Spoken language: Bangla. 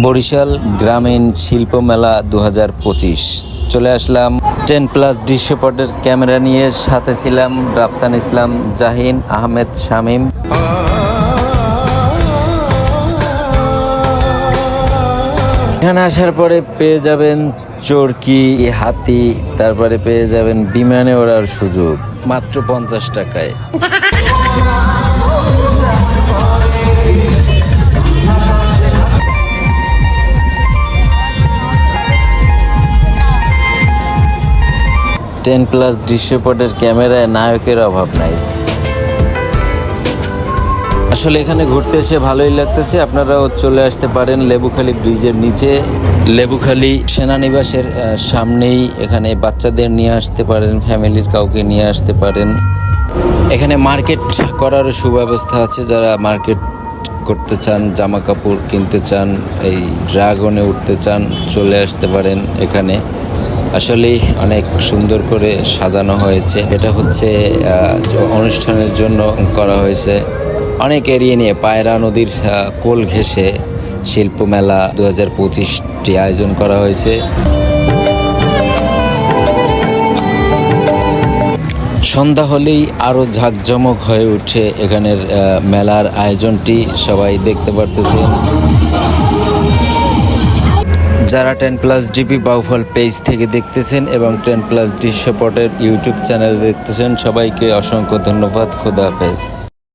বরিশাল গ্রামীণ শিল্প মেলা দু হাজার পঁচিশ। চলে আসলাম টেন প্লাস দৃশ্যপটের ক্যামেরা নিয়ে। সাথে ছিলাম রাফসান ইসলাম, জাহিন আহমেদ, শামীম। এখানে আসার পরে পেয়ে যাবেন চরকি, হাতি, তারপরে পেয়ে যাবেন বিমানে ওড়ার সুযোগ, মাত্র পঞ্চাশ টাকায়। টেন প্লাস দৃশ্যপটের ক্যামেরায় নায়কের অভাব নাই। আসলে এখানে ঘুরতে এসে ভালোই লাগতেছে। আপনারাও চলে আসতে পারেন লেবুখালী ব্রিজের নিচে। লেবুখালী সেনানিবাসের সামনেই এখানে বাচ্চাদের নিয়ে আসতে পারেন, ফ্যামিলির কাউকে নিয়ে আসতে পারেন। এখানে মার্কেট করার সুব্যবস্থা আছে। যারা মার্কেট করতে চান, জামা কাপড় কিনতে চান, এই ড্রাগনে উঠতে চান, চলে আসতে পারেন এখানে। আসলেই অনেক সুন্দর করে সাজানো হয়েছে। এটা হচ্ছে অনুষ্ঠানের জন্য করা হয়েছে। অনেক এরিয়ে নিয়ে, পায়রা নদীর কোল ঘেঁষে শিল্প মেলা দু হাজার পঁচিশটি আয়োজন করা হয়েছে। সন্ধ্যা হলেই আরও ঝাঁকজমক হয়ে উঠে এখানের মেলার আয়োজনটি। সবাই দেখতে পারতেছেন। যারা ten plus DP Bauphal page থেকে দেখতেছেন এবং টেন প্লাস ডি দৃশ্যপটের ইউটিউব চ্যানেল দেখতেছেন, সবাইকে অসংখ্য ধন্যবাদ। খোদা হাফেজ।